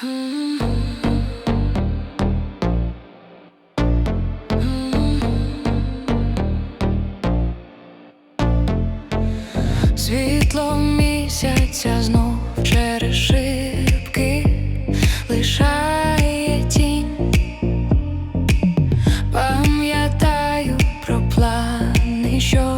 Світло місяця знов через шибки лишає тінь, пам'ятаю про плани, що.